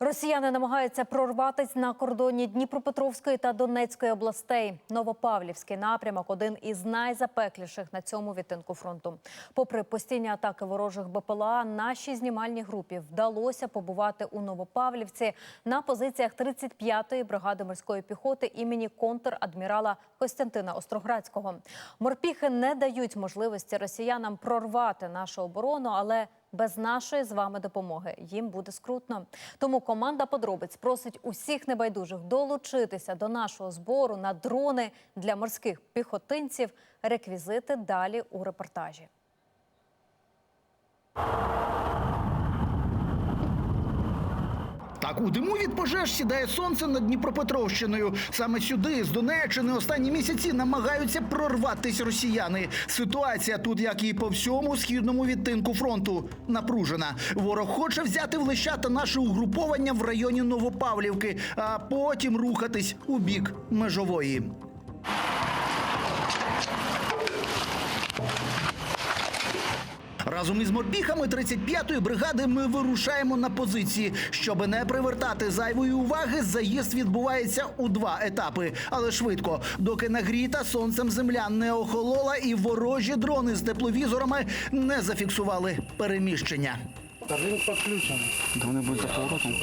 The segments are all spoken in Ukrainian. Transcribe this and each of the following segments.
Росіяни намагаються прорватися на кордоні Дніпропетровської та Донецької областей. Новопавлівський напрямок один із найзапекліших на цьому відтинку фронту. Попри постійні атаки ворожих БПЛА, нашій знімальній групі вдалося побувати у Новопавлівці на позиціях 35-ї бригади морської піхоти імені контр-адмірала Костянтина Остроградського. Морпіхи не дають можливості росіянам прорвати нашу оборону, але без нашої з вами допомоги їм буде скрутно. Тому команда подробиць просить усіх небайдужих долучитися до нашого збору на дрони для морських піхотинців. Реквізити далі у репортажі. Так, у диму від пожеж сідає сонце над Дніпропетровщиною. Саме сюди, з Донеччини, останні місяці намагаються прорватися росіяни. Ситуація тут, як і по всьому східному відтинку фронту, напружена. Ворог хоче взяти в лищата наше угруповання в районі Новопавлівки, а потім рухатись у бік межової. Разом із морпіхами 35-ї бригади ми вирушаємо на позиції. Щоб не привертати зайвої уваги, заїзд відбувається у два етапи, але швидко, доки нагріта сонцем земля не охолола і ворожі дрони з тепловізорами не зафіксували переміщення. Та він підключений. Да вони будуть за поворотом.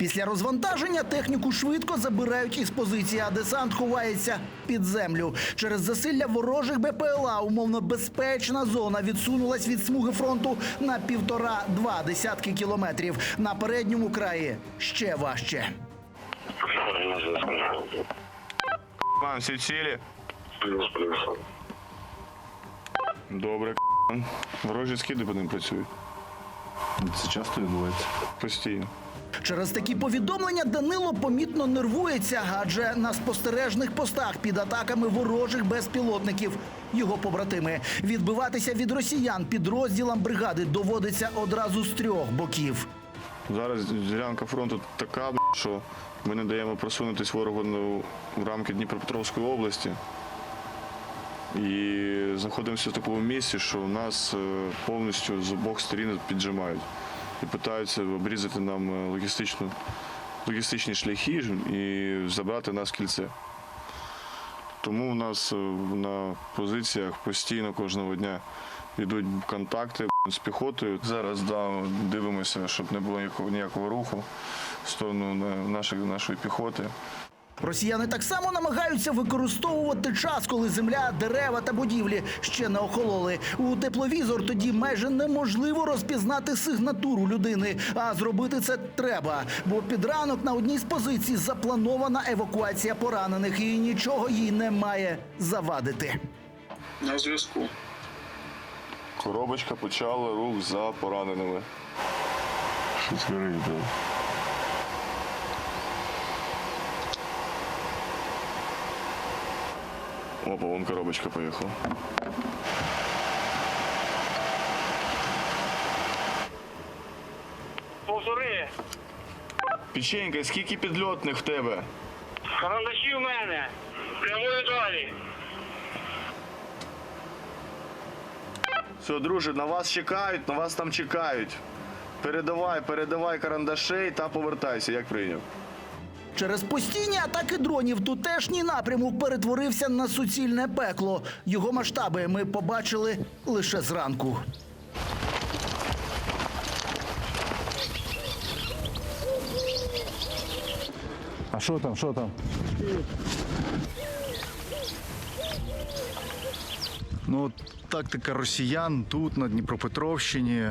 Після розвантаження техніку швидко забирають із позиції, а десант ховається під землю. Через засилля ворожих БПЛА умовно безпечна зона відсунулась від смуги фронту на півтора-два десятки кілометрів. На передньому краї ще важче. Вам всі цілі? Плюс, плюс. Добре, ворожі скиди по ним працюють. Це часто відбувається. Постійно. Через такі повідомлення Данило помітно нервується, адже на спостережних постах під атаками ворожих безпілотників його побратими. Відбиватися від росіян підрозділам бригади доводиться одразу з трьох боків. Зараз ділянка фронту така, що ми не даємо просунутись ворогу в рамки Дніпропетровської області. І знаходимося в такому місці, що нас е, повністю з обох сторін піджимають і намагаються обрізати нам е, логістичну, логістичні шляхи і забрати нас в кільце. Тому у нас е, на позиціях постійно кожного дня йдуть контакти з піхотою. Зараз да, дивимося, щоб не було ніякого, руху в сторону нашої, нашої піхоти. Росіяни так само намагаються використовувати час, коли земля, дерева та будівлі ще не охололи. У тепловізор тоді майже неможливо розпізнати сигнатуру людини. А зробити це треба, бо під ранок на одній з позицій запланована евакуація поранених, і нічого їй не має завадити. На зв'язку. Коробочка почала рух за пораненими. Щось горить, да. Опа, вон коробочка поїхала. Повтори. Печенька, скільки підльотних в тебе? Карандаші в мене. Прямую далі. Все, друже, на вас чекають, на вас там чекають. Передавай, передавай карандашей та повертайся, як прийняв. Через постійні атаки дронів тутешній напрямок перетворився на суцільне пекло. Його масштаби ми побачили лише зранку. А що там, що там? Ну, тактика росіян тут, на Дніпропетровщині, е,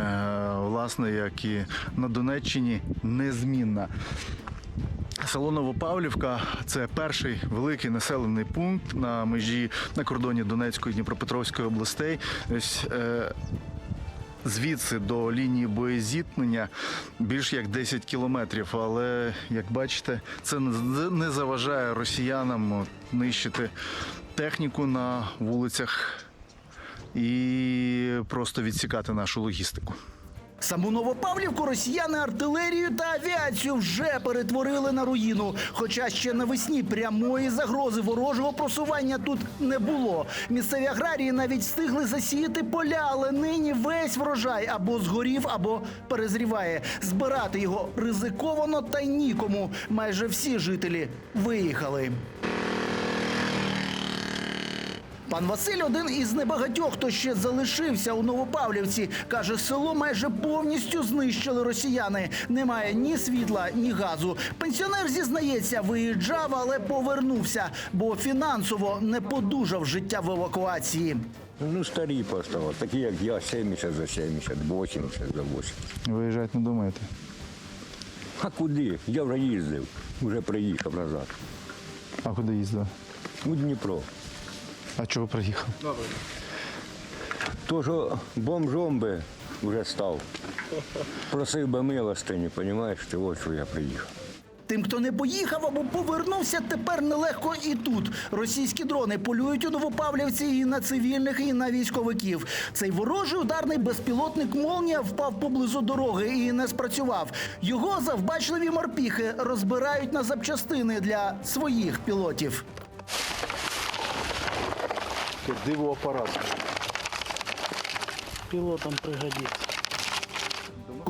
власне, як і на Донеччині, незмінна. Село Новопавлівка це перший великий населений пункт на межі на кордоні Донецької і Дніпропетровської областей. Ось, е, звідси до лінії боєзіткнення більш як 10 кілометрів. Але як бачите, це не- заважає росіянам нищити техніку на вулицях і просто відсікати нашу логістику. Саму Новопавлівку росіяни артилерію та авіацію вже перетворили на руїну. Хоча ще навесні прямої загрози ворожого просування тут не було. Місцеві аграрії навіть встигли засіяти поля, але нині весь врожай або згорів, або перезріває. Збирати його ризиковано та нікому. Майже всі жителі виїхали. Пан Василь один із небагатьох, хто ще залишився у Новопавлівці. Каже, село майже повністю знищили росіяни. Немає ні світла, ні газу. Пенсіонер зізнається, виїжджав, але повернувся, бо фінансово не подужав життя в евакуації. Ну, старі поставили, такі як я, 70 за 70, 80 за 80. Виїжджати не думаєте? А куди? Я вже їздив, вже приїхав назад. А куди їздили? У Дніпро. А чого приїхав? То, що бомжом би вже став. Просив би милостині, розумієш, ти ось що я приїхав. Тим, хто не поїхав або повернувся, тепер нелегко і тут. Російські дрони полюють у Новопавлівці і на цивільних, і на військовиків. Цей ворожий ударний безпілотник Молнія впав поблизу дороги і не спрацював. Його завбачливі морпіхи розбирають на запчастини для своїх пілотів. Диво аппарат. пилотам пригодится.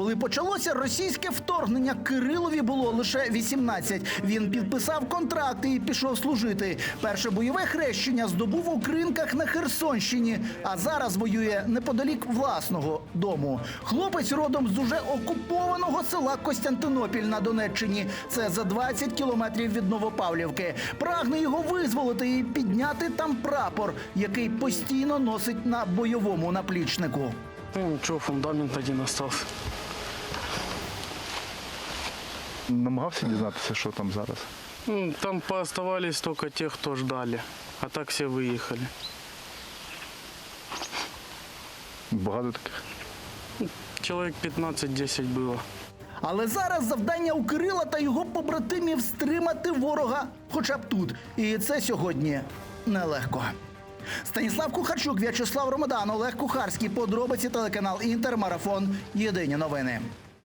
Коли почалося російське вторгнення, Кирилові було лише 18. Він підписав контракти і пішов служити. Перше бойове хрещення здобув у кринках на Херсонщині, а зараз воює неподалік власного дому. Хлопець родом з уже окупованого села Костянтинопіль на Донеччині. Це за 20 кілометрів від Новопавлівки. Прагне його визволити і підняти там прапор, який постійно носить на бойовому наплічнику. Ну, что, фундамент один остался. Намагався дізнатися, що там зараз. Ну, Там пооставались только те, кто ждали. А так все выехали. Багато таких. Человек 15-10 было. Але зараз завдання у Кирила та його побратимів стримати ворога хоча б тут. І це сьогодні нелегко. Станіслав Кухарчук, В'ячеслав Ромадан, Олег Кухарський. Подробиці телеканал Інтер. Марафон. Єдині новини.